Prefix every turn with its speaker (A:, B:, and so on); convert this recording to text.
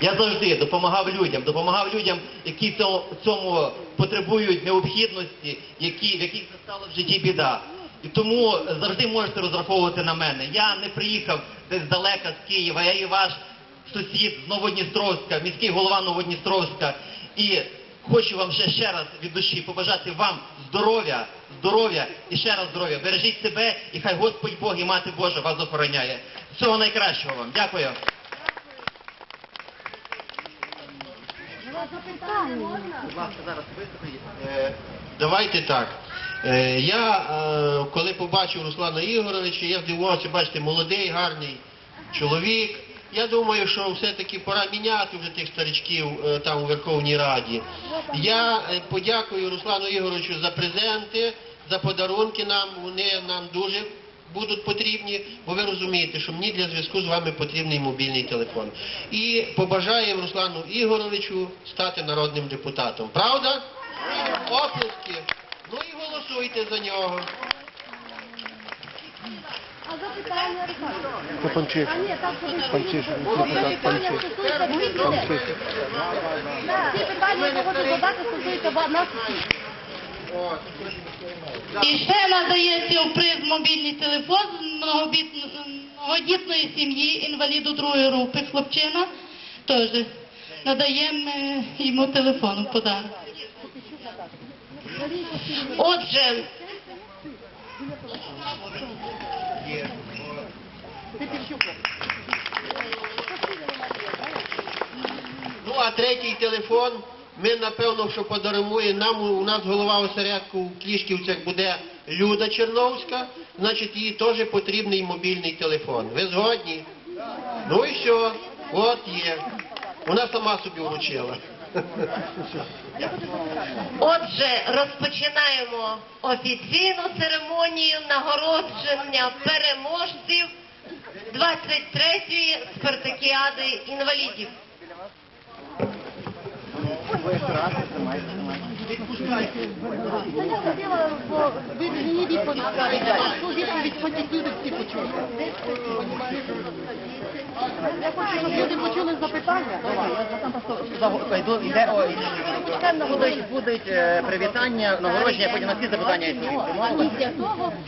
A: Я завжди допомагав людям, допомагав людям, які цьому, потребують необхідності, які, в яких застала в житті біда. І тому завжди можете розраховувати на мене. Я не приїхав десь далека з Києва, я і ваш сусід з Новодністровська, міський голова Новодністровська. І хочу вам ще, ще раз від душі побажати вам здоров'я, здоров'я і ще раз здоров'я. Бережіть себе і хай Господь Бог і Мати Божа вас охороняє. Всього найкращого вам. Дякую. Будь ласка, зараз виступіть.
B: Е, Давайте так. Е, Я е, коли побачив Руслана Ігоровича, я здивувався, бачите, молодий, гарний чоловік. Я думаю, що все-таки пора міняти вже тих старичків там у Верховній Раді. Я подякую Руслану Ігоровичу за презенти, за подарунки нам. Вони нам дуже будуть потрібні, бо ви розумієте, що мені для зв'язку з вами потрібний мобільний телефон. І побажаємо Руслану Ігоровичу стати народним депутатом. Правда? Оплески. Ну і голосуйте за нього.
C: А запитання. А ні, так
D: Панчишин, депутат
C: Запитання
D: Панчишин.
C: всіх людей. Ці питання, які хочу задати, стосуються нас всіх.
E: І ще надається в приз мобільний телефон з многодітної сім'ї інваліду другої групи хлопчина. Теж надаємо е, йому телефон в подарок. Отже,
B: Ну а третій телефон ми напевно, що подаруємо нам. У нас голова осередку в Клішківцях буде Люда Черновська, значить їй теж потрібний мобільний телефон. Ви згодні? Ну і що? От є. Вона сама собі вручила.
F: Отже, розпочинаємо офіційну церемонію нагородження переможців 23-ї спартакіади інвалідів.
C: Я хотіла, бо ви мені.
G: Будуть, привітання, нагородження, потім на всі запитання.